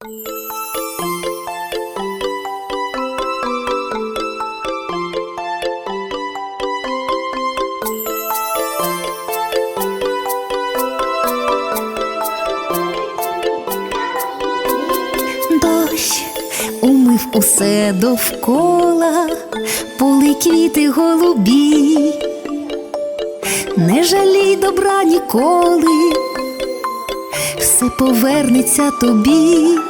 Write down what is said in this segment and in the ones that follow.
Дощ умив усе довкола, поли квіти голубі, не жалій добра ніколи, все повернеться тобі.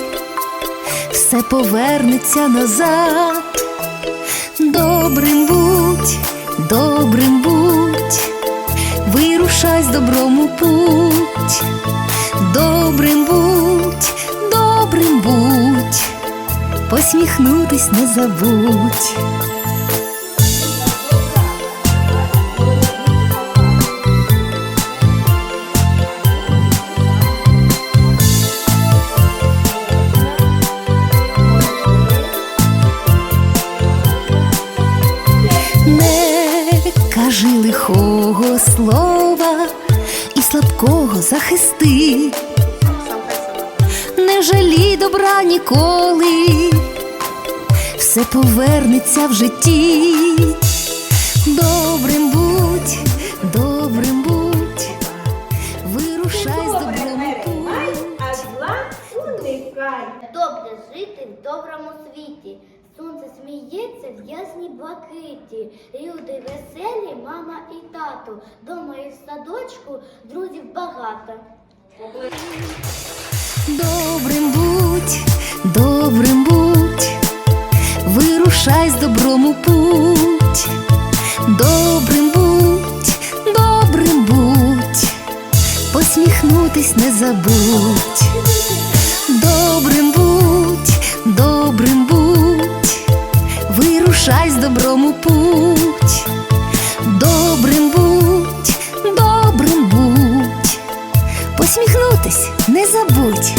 все повернеться назад. Добрим будь, добрим будь, вирушай з добром путь. Добрим будь, добрим будь, посміхнутись не забудь. Лихого слова і слабкого захисти, не жалій добра ніколи, все повернеться в житті. Добрим будь, добрим будь, вирушай з добром у путь. а зла уникай. Добре жити в доброму світі. Сміється в ясній блакиті. Люди веселі, мама і тато. Дома і в садочку друзів багато. Добрим будь, добрим будь, вирушай з добром у путь. Добрим будь, добрим будь, посміхнутись не забудь. доброму путь, добрим будь, добрим будь, посміхнутись не забудь.